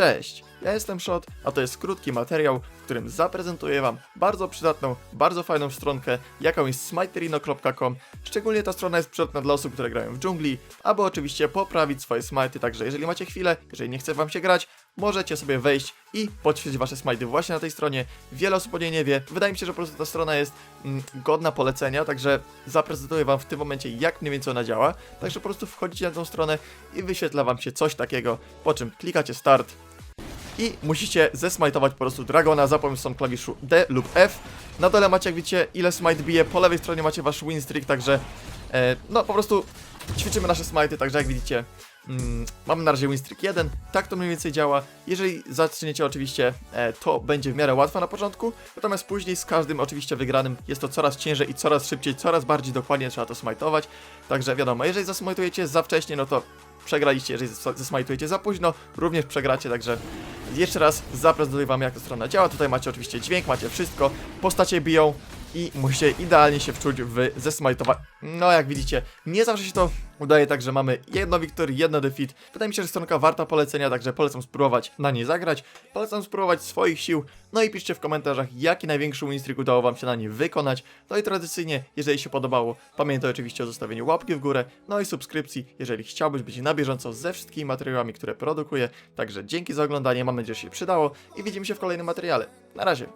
Cześć, ja jestem Shot, a to jest krótki materiał, w którym zaprezentuję Wam bardzo przydatną, bardzo fajną stronkę, jaką jest smiterino.com. Szczególnie ta strona jest przydatna dla osób, które grają w dżungli, aby oczywiście poprawić swoje smajty, także jeżeli macie chwilę, jeżeli nie chce Wam się grać, możecie sobie wejść i podświecić Wasze smajty właśnie na tej stronie. Wiele osób o niej nie wie, wydaje mi się, że po prostu ta strona jest mm, godna polecenia, także zaprezentuję Wam w tym momencie, jak mniej więcej ona działa. Także po prostu wchodzicie na tą stronę i wyświetla Wam się coś takiego, po czym klikacie start i musicie zesmajtować po prostu Dragona za pomocą klawiszu D lub F. Na dole macie, jak widzicie, ile smite bije, po lewej stronie macie wasz win streak, także no po prostu ćwiczymy nasze smajty, także jak widzicie mm, mamy na razie win streak 1, tak to mniej więcej działa. Jeżeli zaczniecie oczywiście, e, to będzie w miarę łatwo na początku, natomiast później z każdym oczywiście wygranym jest to coraz ciężej i coraz szybciej, coraz bardziej dokładnie trzeba to smajtować, także wiadomo, jeżeli zasmajtujecie za wcześnie, no to przegraliście, jeżeli zas- zasmajtujecie za późno, również przegracie, także jeszcze raz zaprezentuję wam jak ta strona działa. Tutaj macie oczywiście dźwięk, macie wszystko, postacie biją i musicie idealnie się wczuć w zesmajtowanie. No jak widzicie, nie zawsze się to udaje, także mamy jedno victory, jedno defeat. Wydaje mi się, że stronka warta polecenia, także polecam spróbować na niej zagrać. Polecam spróbować swoich sił, no i piszcie w komentarzach, jaki największy winstreak udało wam się na niej wykonać. No i tradycyjnie, jeżeli się podobało, pamiętaj oczywiście o zostawieniu łapki w górę, no i subskrypcji, jeżeli chciałbyś być na bieżąco ze wszystkimi materiałami, które produkuję. Także dzięki za oglądanie, mam nadzieję, że się przydało i widzimy się w kolejnym materiale. Na razie.